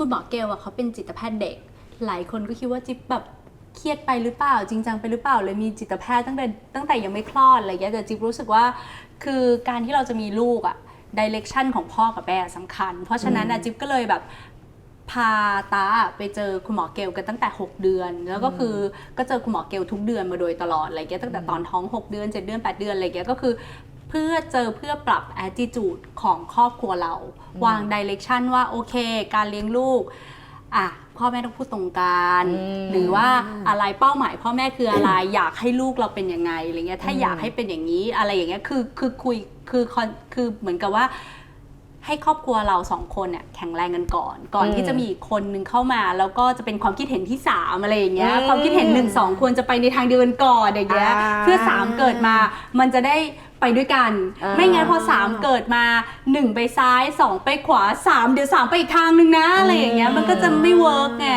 คุณหมอเกลอะเขาเป็นจิตแพทย์เด็ก หลายคนก็คิดว่าจิ๊บแบบเครียดไปหรือเปล่า จริงจังไปหรือเปล่าเลยมีจิตแพทย์ตั้งแต่ตั้งแต่ยังไม่คลอดอะไรเงี้ยแต่จิ๊บรู้สึกว่า คือการที่เราจะมีลูกอะดิเรกชันของพ่อกับแม่สำคัญ เพราะฉะนั้นอะจิ๊บก็เลยแบบพาตาไปเจอคุณหมอเกลกันตั้งแต่ 6 เดือน แล้วก็คือก็เจอคุณหมอเกลทุกเดือนมาโดยตลอดอะไรเงี้ยตั้งแต่ตอนท้อง 6 เดือน 7 เดือน 8 เดือนอะไรเงี้ยก็คือ เพื่อเจอเพื่อปรับ attitude ของครอบครัวเรา วาง direction ว่าโอเค การเลี้ยงลูกอะพ่อแม่ต้องพูดตรงกันอืมหรือว่าอะไรเป้าหมาย พ่อแม่คืออะไรอยากให้ลูกเราเป็นยังไงอะไรเงี้ยถ้าอืมอยากให้เป็นอย่างนี้อะไรอย่างเงี้ยคือคือคุยคือคอนคือเหมือนกับว่า ให้ครอบครัวเราสองคนเนี่ยแข็งแรงกันก่อน ก่อนอืมที่จะมีอีกคนนึงเข้ามา แล้วก็จะเป็นความคิดเห็นที่สามอะไรอย่างเงี้ยอืมความคิดเห็นหนึ่งสองควรจะไปในทางเดียวกันก่อนอย่างเงี้ยอ่าเพื่อสามเกิดมามันจะได้ไปด้วยกันอ่าไม่งั้นพอสามเกิดมาหนึ่งไปซ้ายสองไปขวาสามเดี๋ยวสามไปอีกทางนึงนะ อะไรอย่างเงี้ยมันก็จะไม่เวิร์กไง